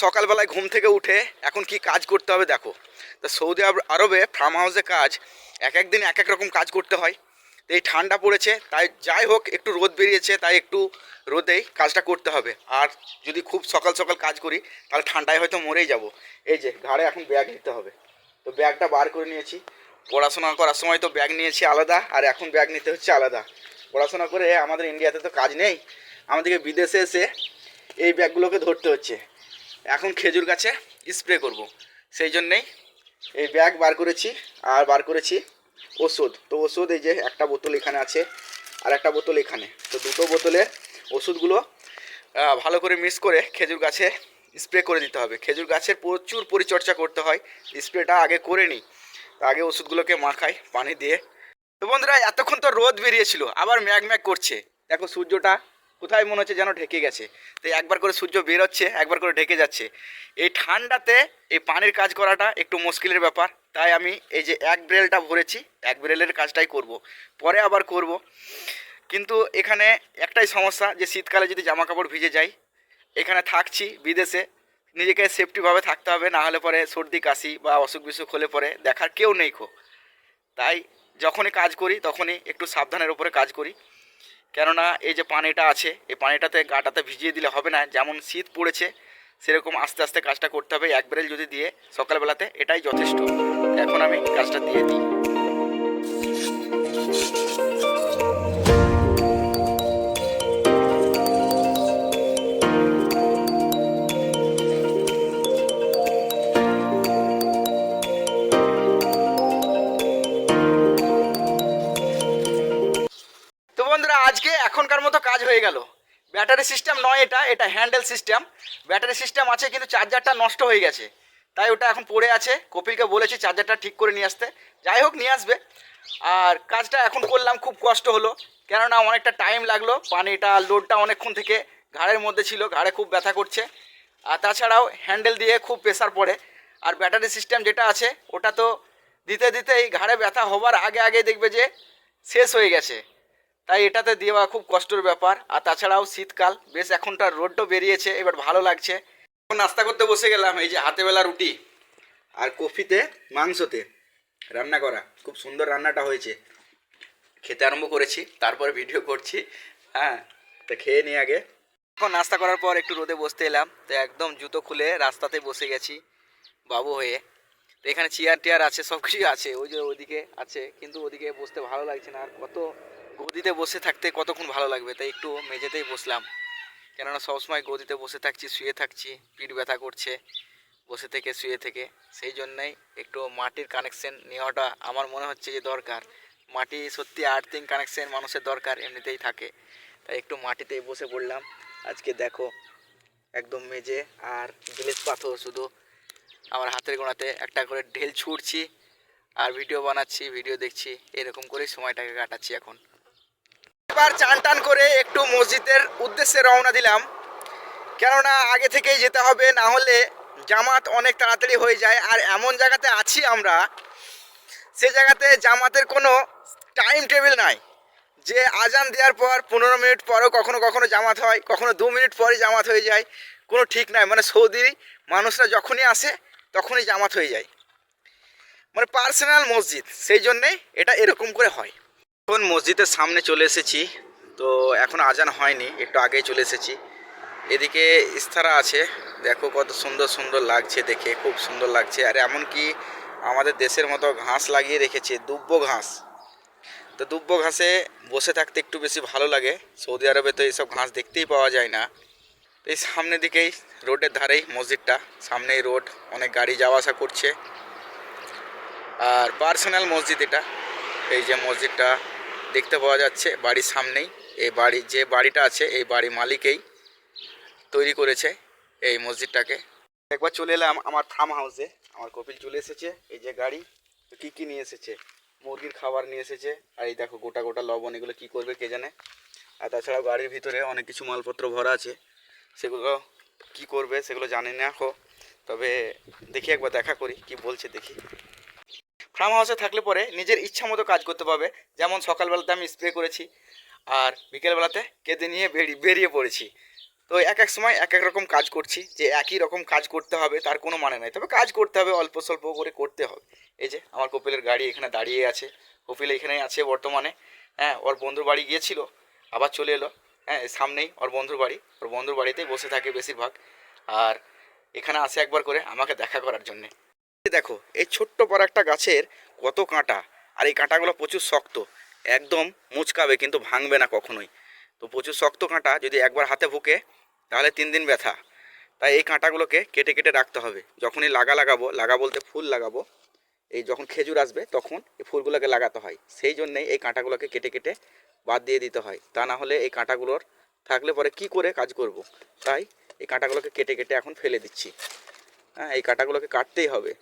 সকালবেলায় ঘুম থেকে উঠে এখন কি কাজ করতে হবে দেখো। তা সৌদি আরব- ফার্ম হাউসে কাজ, এক এক দিন এক এক রকম কাজ করতে হয়। তো এই ঠান্ডা পড়েছে, তাই যাই হোক, একটু রোদ বেরিয়েছে, তাই একটু রোদেই কাজটা করতে হবে। আর যদি খুব সকাল সকাল কাজ করি, তাহলে ঠান্ডায় হয়তো মরেই যাব। এই যে, ঘাড়ে এখন ব্যাগ নিতে হবে। তো ব্যাগটা বার করে নিয়েছি। পড়াশোনা করার সময় তো ব্যাগ নিয়েছি আলাদা, আর এখন ব্যাগ নিতে হচ্ছে আলাদা। পড়াশোনা করে আমাদের ইন্ডিয়াতে তো কাজ নেই, আমাদেরকে বিদেশে এসে এই ব্যাগগুলোকে ধরতে হচ্ছে। এখন খেজুর গাছে স্প্রে করব। সেই জন্যেই এই ব্যাগ বার করেছি আর বার করেছি ওষুধ। তো ওষুধ এই যে একটা বোতল এখানে আছে আর একটা বোতল এখানে। তো দুটো বোতলে ওষুধগুলো ভালো করে মিক্স করে খেজুর গাছে স্প্রে করে দিতে হবে। খেজুর গাছের প্রচুর পরিচর্যা করতে হয়। স্প্রেটা আগে করে নিই। আগে ওষুধগুলোকে মাখাই, পানি দিয়ে। তো বন্ধুরা, এতক্ষণ তো রোদ বেরিয়েছিল, আবার ম্যাগ ম্যাগ করছে। দেখো সূর্যটা কোথায় মনে হচ্ছে যেন ঢেকে গেছে। তো একবার করে সূর্য বেরোচ্ছে একবার করে ঢেকে যাচ্ছে। এই ঠান্ডাতে এই পানির কাজ করাটা একটু মুশকিলের ব্যাপার। তাই আমি এই যে এক ব্রেলটা ভরেছি, এক ব্রেলের কাজটাই করব। পরে আবার করব। কিন্তু এখানে একটাই সমস্যা যে শীতকালে যদি জামা কাপড় ভিজে যাই এখানে থাকছি বিদেশে। নিজেকে সেফটিভাবে থাকতে হবে, না হলে পরে সর্দি, কাশি বা অসুখ বিসুখ হলে পরে দেখার কেউ নেই খো। তাই যখনই কাজ করি, তখনই একটু সাবধানের উপরে কাজ করি। কেননা এই যে পানিটা আছে, এই পানিটাতে গাটাতে ভিজিয়ে দিলে হবে না, যেমন শীত পড়েছে, সেরকম আস্তে আস্তে কাজটা করতে হবে। এক বেরেল যদি দিয়ে সকালবেলাতে, এটাই যথেষ্ট। এখন আমি কাজটা দিয়ে দিই। আজকে এখনকার মতো কাজ হয়ে গেল। ব্যাটারি সিস্টেম নয় এটা এটা হ্যান্ডেল সিস্টেম। ব্যাটারি সিস্টেম আছে কিন্তু চার্জারটা নষ্ট হয়ে গেছে। তাই ওটা এখন পড়ে আছে। কপিলকে বলেছি চার্জারটা ঠিক করে নিয়ে আসতে। যাই হোক, নিয়ে আসবে। আর কাজটা এখন করলাম, খুব কষ্ট হলো। কেননা অনেকটা টাইম লাগল। পানিটা লোডটা অনেকক্ষণ থেকে ঘাড়ের মধ্যে ছিল, ঘাড়ে খুব ব্যথা করছে। আর তাছাড়াও হ্যান্ডেল দিয়ে খুব প্রেসার পড়ে। আর ব্যাটারি সিস্টেম যেটা আছে, ওটা তো দিতে দিতেই ঘাড়ে ব্যথা হবার আগে আগে দেখবে যে শেষ হয়ে গেছে। তাই এটাতে দেওয়া খুব কষ্টের ব্যাপার। আর তাছাড়াও শীতকাল, বেশ এখনটার রোডও বেরিয়েছে, এবার ভালো লাগছে। এখন নাস্তা করতে বসে গেলাম, এই যে হাতে বেলা রুটি আর কফিতে মাংসতে রান্না করা। খুব সুন্দর রান্নাটা হয়েছে। খেতে আরম্ভ করেছি, তারপরে ভিডিও করছি। হ্যাঁ তা খেয়ে নিই আগে। এখন নাস্তা করার পর একটু রোদে বসতে এলাম, তো একদম জুতো খুলে রাস্তাতে বসে গেছি বাবু হয়ে। এখানে চেয়ার টেয়ার আছে সব কিছুই আছে, ওই যে ওইদিকে আছে, কিন্তু ওদিকে বসতে ভালো লাগছে না, আর কত গদিতে বসে থাকতে কতক্ষণ ভালো লাগবে? তাই একটু মেঝেতেই বসলাম। কেননা সবসময় গদিতে বসে থাকছি, শুয়ে থাকছি, পিঠ ব্যথা করছে, বসে থেকে, শুয়ে থেকে। সেই জন্যই একটু মাটির কানেকশন নেওয়াটা আমার মনে হচ্ছে যে দরকার। মাটি সত্যি আর্থিং কানেকশন মানুষের দরকার, এমনিতেই থাকে। তাই একটু মাটিতেই বসে পড়লাম। আজকে দেখো, একদম মেজে আর গিলেস পাথর শুধু। আমার হাতের গোড়াতে একটা করে ঢেল ছুঁড়ছি আর ভিডিও বানাচ্ছি ভিডিও দেখছি। এরকম করেই সময়টাকে কাটাচ্ছি এখন। এবার চান টান করে একটু মসজিদের উদ্দেশ্যে রওনা দিলাম। কেননা আগে থেকেই যেতে হবে, না হলে জামাত অনেক তাড়াতাড়ি হয়ে যায়। আর এমন জায়গাতে আছি আমরা, সে জায়গাতে জামাতের কোনো টাইম টেবিল নাই। যে আজান দেওয়ার পর পনেরো মিনিট পরও কখনো কখনো জামাত হয়, কখনো দু মিনিট পরে জামাত হয়ে যায়। কোনো ঠিক নাই মানে সৌদির মানুষরা যখনই আসে, তখনই জামাত হয়ে যায়। মানে পার্সোনাল মসজিদ, সেই জন্যেই এটা এরকম করে হয়। এখন মসজিদের সামনে চলে এসেছি, তো এখন আজান হয়নি, একটু আগেই চলে এসেছি। এদিকে ইস্তারা আছে, দেখো কত সুন্দর সুন্দর লাগছে দেখে, খুব সুন্দর লাগছে। আর এমনকি আমাদের দেশের মতো ঘাস লাগিয়ে রেখেছে, দুব্ব ঘাস। তো দুব্ব ঘাসে বসে থাকতে একটু বেশি ভালো লাগে। সৌদি আরবে তো এইসব ঘাস দেখতেই পাওয়া যায় না। তো এই সামনের দিকেই, রোডের ধারেই মসজিদটা, সামনেই রোড, অনেক গাড়ি যাওয়া আসা করছে। আর পার্সোনাল মসজিদ এটা, এই যে মসজিদটা দেখতে পাওয়া যাচ্ছে, বাড়ির সামনেই। এই বাড়ি, যে বাড়িটা আছে, এই বাড়ি মালিকেই তৈরি করেছে এই মসজিদটাকে। একবার চলে এলাম আমার ফার্ম হাউসে আমার কপিল চলে এসেছে, এই যে গাড়ি তো কী কী নিয়ে এসেছে? মুরগির খাবার নিয়ে এসেছে, আর এই দেখো গোটা গোটা লবণ, এগুলো কী করবে কে জানে? আর তাছাড়াও গাড়ির ভিতরে অনেক কিছু মালপত্র ভরা আছে। সেগুলো কি করবে সেগুলো জানি না তবে দেখি একবার দেখা করি, কি বলছে দেখি। ফার্ম হাউসে থাকলে পরে নিজের ইচ্ছা মতো কাজ করতে পারবে। যেমন সকালবেলাতে আমি স্প্রে করেছি, আর বিকেলবেলাতে কেঁদে নিয়ে বেরিয়ে বেরিয়ে পড়েছি। তো এক এক সময় এক এক রকম কাজ করছি, যে একই রকম কাজ করতে হবে, তার কোনো মানে নাই। তবে কাজ করতে হবে, অল্প স্বল্প করে করতে হবে। এই যে আমার কপিলের গাড়ি এখানে দাঁড়িয়ে আছে, কপিল এখানেই আছে বর্তমানে। হ্যাঁ ওর বন্ধুর বাড়ি গিয়েছিল, আবার চলে এলো। হ্যাঁ সামনেই ওর বন্ধুর বাড়ি, ওর বন্ধুর বাড়িতেই বসে থাকে বেশিরভাগ। আর এখানে আসে একবার করে আমাকে দেখা করার জন্যে। দেখো, এই ছোট্ট পর একটা গাছের কত কাঁটা, আর এই কাঁটাগুলো প্রচুর শক্ত, একদম মুচকাবে কিন্তু ভাঙবে না কখনোই। তো প্রচুর শক্ত কাঁটা, যদি একবার হাতে ভুকে, তাহলে তিন দিন ব্যথা। তাই এই কাঁটাগুলোকে কেটে কেটে রাখতে হবে। যখনই লাগা লাগাবো, লাগা বলতে ফুল লাগাবো, এই যখন খেজুর আসবে, তখন এই ফুলগুলোকে লাগাতে হয়। সেই জন্যেই এই কাঁটাগুলোকে কেটে কেটে বাদ দিয়ে দিতে হয়। তা না হলে এই কাঁটাগুলোর থাকলে পরে কি করে কাজ করব। তাই এই কাঁটাগুলোকে কেটে কেটে এখন ফেলে দিচ্ছি। হ্যাঁ এই কাঁটাগুলোকে কাটতেই হবে।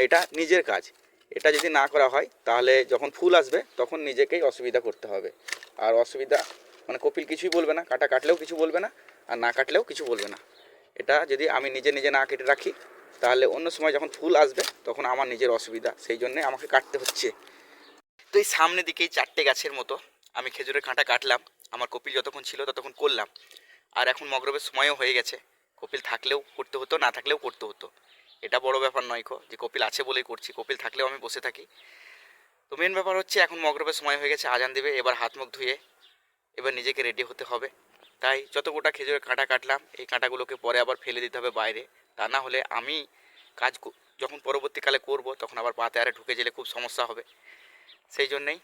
এটা নিজের কাজ। এটা যদি না করা হয়, তাহলে যখন ফুল আসবে, তখন নিজেকেই অসুবিধা করতে হবে। আর অসুবিধা মানে কপিল কিছুই বলবে না, কাটা কাটলেও কিছু বলবে না, আর না কাটলেও কিছু বলবে না। এটা যদি আমি নিজে নিজে না কেটে রাখি, তাহলে অন্য সময় যখন ফুল আসবে, তখন আমার নিজের অসুবিধা। সেই জন্যে আমাকে কাটতে হচ্ছে। তো এই সামনের দিকেই চারটে গাছের মতো আমি খেজুরের কাঁটা কাটলাম। আমার কপিল যতক্ষণ ছিল ততক্ষণ করলাম। আর এখন মগরবের সময়ও হয়ে গেছে। কপিল থাকলেও করতে হতো, না থাকলেও করতে হতো। এটা বড় ব্যাপার নয় কো, যে কপিল আছে বলেই করছি, কপিল থাকলেও আমি বসে থাকি। তো মেন ব্যাপার হচ্ছে এখন মগরবের সময় হয়ে গেছে, আজান দেবে, এবার হাত মুখ ধুয়ে এবার নিজেকে রেডি হতে হবে। তাই যত গোটা খেজুরের কাঁটা কাটলাম, এই কাঁটাগুলোকে পরে আবার ফেলে দিতে হবে বাইরে। তা না হলে আমি কাজ যখন পরবর্তীকালে করব, তখন আবার পাতে আরে ঢুকে গেলে খুব সমস্যা হবে। সেই জন্যেই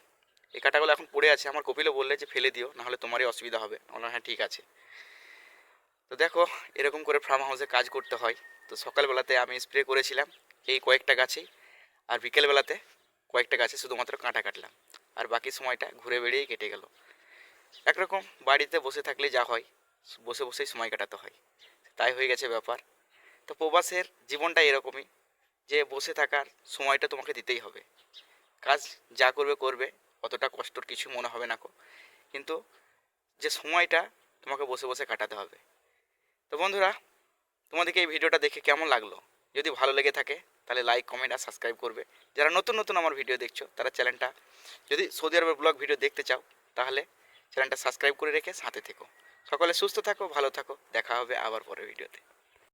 এই কাঁটাগুলো এখন পড়ে আছে। আমার কপিলও বললে যে ফেলে দিও নাহলে তোমারই অসুবিধা হবে। আমরা হ্যাঁ ঠিক আছে। তো দেখো, এরকম করে ফার্ম হাউসে কাজ করতে হয়। তো সকালবেলাতে আমি স্প্রে করেছিলাম এই কয়েকটা গাছেই, আর বিকেলবেলাতে কয়েকটা গাছে শুধুমাত্র কাঁটা কাটলাম। আর বাকি সময়টা ঘুরে বেড়িয়েই কেটে গেল। একরকম বাড়িতে বসে থাকলে যা হয়, বসে বসেই সময় কাটাতে হয়। তাই হয়ে গেছে ব্যাপার। তো প্রবাসের জীবনটা এরকমই, যে বসে থাকার সময়টা তোমাকে দিতেই হবে। কাজ যা করবে করবে, অতটা কষ্টর কিছু মনে হবে না কো। কিন্তু যে সময়টা তোমাকে বসে বসে কাটাতে হবে। তো বন্ধুরা তোমাদেরকে এই ভিডিওটা দেখে কেমন লাগল? যদি ভালো লেগে থাকে, তাহলে লাইক কমেন্ট আর সাবস্ক্রাইব করবে। যারা নতুন নতুন আমার ভিডিও দেখছ, তারা চ্যানেলটা যদি সৌদি আরবের ব্লগ ভিডিও দেখতে চাও, তাহলে চ্যানেলটা সাবস্ক্রাইব করে রেখে সাথে থেকো। সকলে সুস্থ থাকো, ভালো থাকো, দেখা হবে আবার পরের ভিডিওতে